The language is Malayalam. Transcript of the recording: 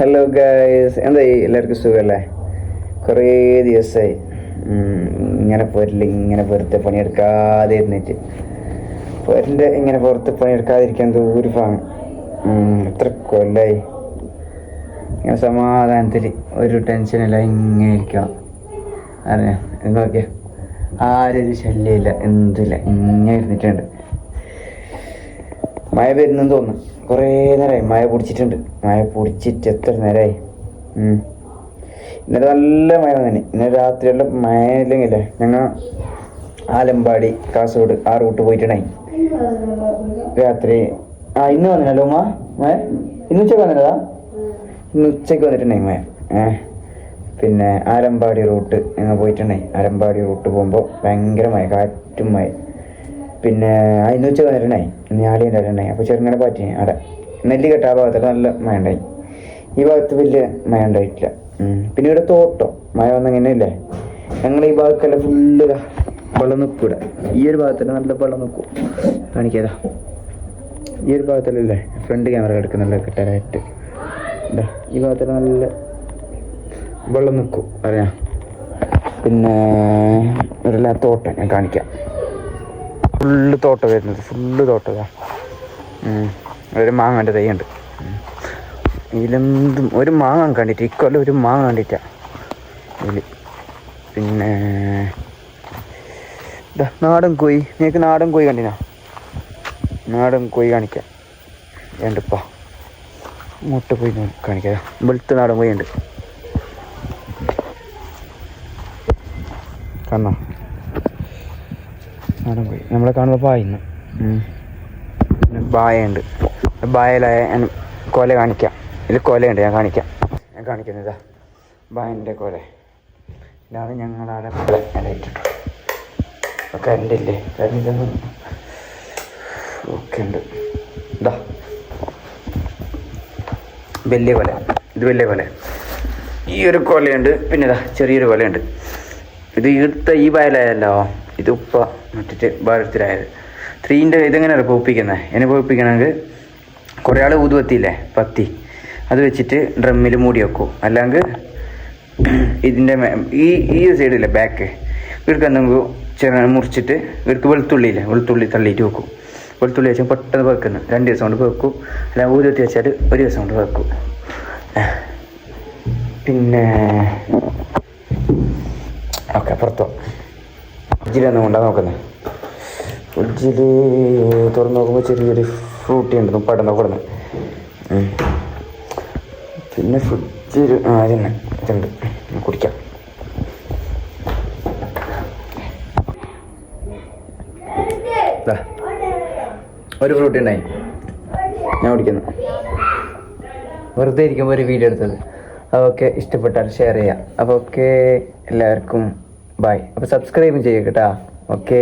ഹലോ ഗായ്സ് എന്തായി എല്ലാവർക്കും സുഖമല്ലേ കുറേ ദിവസമായി ഇങ്ങനെ പോരില്ല ഇങ്ങനെ വെറുതെ പണിയെടുക്കാതെ ഇരുന്നിട്ട്. പോരിന്റെ ഇങ്ങനെ പുറത്ത് പണിയെടുക്കാതിരിക്കാൻ ദൂരെ ഭാഗം എത്ര കൊല്ലായി. ഇങ്ങനെ സമാധാനത്തിൽ ഒരു ടെൻഷനില്ല ഇങ്ങനെ ഇരിക്കാം അറിയാ നോക്കിയാ. ആരൊരു ശല്യമില്ല എന്തില്ല ഇങ്ങനെ ഇരുന്നിട്ടുണ്ട്. മഴ വരുന്നെന്ന് തോന്നുന്നു. കുറേ നേരമായി മഴ പിടിച്ചിട്ടുണ്ട്. മഴ പിടിച്ചിട്ട് എത്ര നേരമായി. ഇന്നലെ നല്ല മഴ തന്നെ ഇന്നലെ രാത്രിയുള്ള മഴ ഇല്ലെങ്കിലേ ഞങ്ങൾ ആലമ്പാടി കാസർഗോഡ് ആ റൂട്ട് പോയിട്ടുണ്ടായി രാത്രി ആ ഇന്ന് വന്നില്ലല്ലോ ഉമ്മ? മഴ? ഇന്ന് ഉച്ചയ്ക്ക് വന്നില്ലതാ ഇന്ന് ഉച്ചയ്ക്ക് വന്നിട്ടുണ്ടായി മഴ. ഏഹ് പിന്നെ ആലമ്പാടി റൂട്ട് ഞങ്ങൾ പോയിട്ടുണ്ടായി ആലമ്പാടി റൂട്ട് പോകുമ്പോൾ ഭയങ്കര മഴ കാറ്റും മഴ. പിന്നെ അതിന് വെച്ച് വരണേ ഞാളിന്റെ വരണേ അപ്പോൾ ചെറുങ്ങനെ പാറ്റി അവിടെ. നെല്ലിക്കെട്ട ആ ഭാഗത്തൊക്കെ നല്ല മഴ ഉണ്ടായി ഈ ഭാഗത്ത് വലിയ മഴ ഉണ്ടായിട്ടില്ല. പിന്നെ ഇവിടെ തോട്ടം. മഴ വന്നിങ്ങനെ ഇല്ലേ ഞങ്ങൾ ഈ ഭാഗത്തെല്ലാം ഫുള്ള് വെള്ളം നിൽക്കും ഇവിടെ. ഈ ഒരു ഭാഗത്തല്ല നല്ല വെള്ളം നിൽക്കും കാണിക്കാതാ ഈ ഒരു ഭാഗത്തല്ലേ ഫ്രണ്ട് ക്യാമറ കിടക്കുന്നുള്ള കിട്ടാനായിട്ട്. ഇതാ ഈ ഭാഗത്തല്ല നല്ല വെള്ളം നിൽക്കും അറിയാം. പിന്നെ ഒരു തോട്ടം ഞാൻ കാണിക്കാം. ഫുള്ള് തോട്ടം വരുന്നത് ഫുള്ള് തോട്ടതാണ് ഒരു മാങ്ങന്റെ തൈ ഉണ്ട് ഇതിലെന്തും ഒരു മാങ്ങ കണ്ടിട്ട് ഇക്കൊല്ലം ഒരു മാങ്ങ കണ്ടിട്ടാ. ഇതിൽ പിന്നെ നാടൻ കോയി നിങ്ങൾക്ക് നാടൻ കോയി കണ്ടിനാ? നാടൻ കോയി കാണിക്കാം. വേണ്ടപ്പാ മുട്ട പോയി കാണിക്കാം. വെളുത്ത നാടൻ കോയി ഉണ്ട് കാണോ നാടൻ പോയി നമ്മളെ കാണുമ്പോൾ പായുന്നു ബായുണ്ട് ബായലായ കൊല കാണിക്കാം. ഇതിൽ കൊലയുണ്ട് ഞാൻ കാണിക്കാം. ഞാൻ കാണിക്കുന്നത് ബായന്റെ കൊല. ഇതാണ് ഞങ്ങളവിടെ ഇട്ടിട്ടുണ്ട്. അപ്പോൾ കറണ്ട് ഇല്ലേ? കറണ്ട് ഒക്കെ ഉണ്ട്. ഇതാ. വലിയ കൊല. ഇത് വലിയ കൊല. ഈ ഒരു കൊലയുണ്ട്. പിന്നെ ഇതാ ചെറിയൊരു കൊലയുണ്ട്. ഇത് ഇടുത്ത ഈ വയലായല്ലോ. ഇത് ഉപ്പ മറ്റിട്ട് ഭാരത്തിലായത് ത്രീന്റെ ഇതെങ്ങനെയാണ് പൂപ്പിക്കുന്നത് എന്നെ പൂപ്പിക്കണമെങ്കിൽ കുറേ ആൾ ഊതുവത്തിയില്ലേ പത്തി അത് വെച്ചിട്ട് ഡ്രമ്മിൽ മൂടി വെക്കും. അല്ലെങ്കിൽ ഇതിന്റെ ഈ ഈ സൈഡില്ലേ ബാക്ക് ഇവർക്ക് എന്തെങ്കിലും ചെറു മുറിച്ചിട്ട് ഇവർക്ക് വെളുത്തുള്ളിയില്ലേ വെളുത്തുള്ളി തള്ളിയിട്ട് വെക്കും. വെളുത്തുള്ളി വെച്ചാൽ പെട്ടെന്ന് വെക്കുന്നു രണ്ട് ദിവസം കൊണ്ട് വെക്കും അല്ല ഊതുവത്തി വെച്ചാൽ ഒരു ദിവസം കൊണ്ട് വെക്കും പിന്നെ ഓക്കെ പുറത്തോ. ഫ്രിഡ്ജിലൊന്നും കൊണ്ടാ നോക്കുന്നത് ഫ്രിഡ്ജിൽ തുറന്ന് നോക്കുമ്പോൾ ചെറിയൊരു ഫ്രൂട്ടി ഉണ്ട് തുപ്പായിട്ട് കൊടുന്ന്. പിന്നെ ഫ്രിഡ്ജിൽ ആ തന്നെ ഇതുണ്ട്. കുടിക്കാം. ഒരു ഫ്രൂട്ടി ഉണ്ടായി. ഞാൻ കുടിക്കുന്നു. വെറുതെ ഇരിക്കുമ്പോൾ ഒരു വീഡിയോ എടുത്തത്. ഓക്കെ ഇഷ്ടപ്പെട്ടാൽ ഷെയർ ചെയ്യാം. അപ്പോൾ ഓക്കെ എല്ലാവർക്കും ബൈ അപ്പോൾ സബ്സ്ക്രൈബ് ചെയ്യുക കേട്ടോ. ഓക്കേ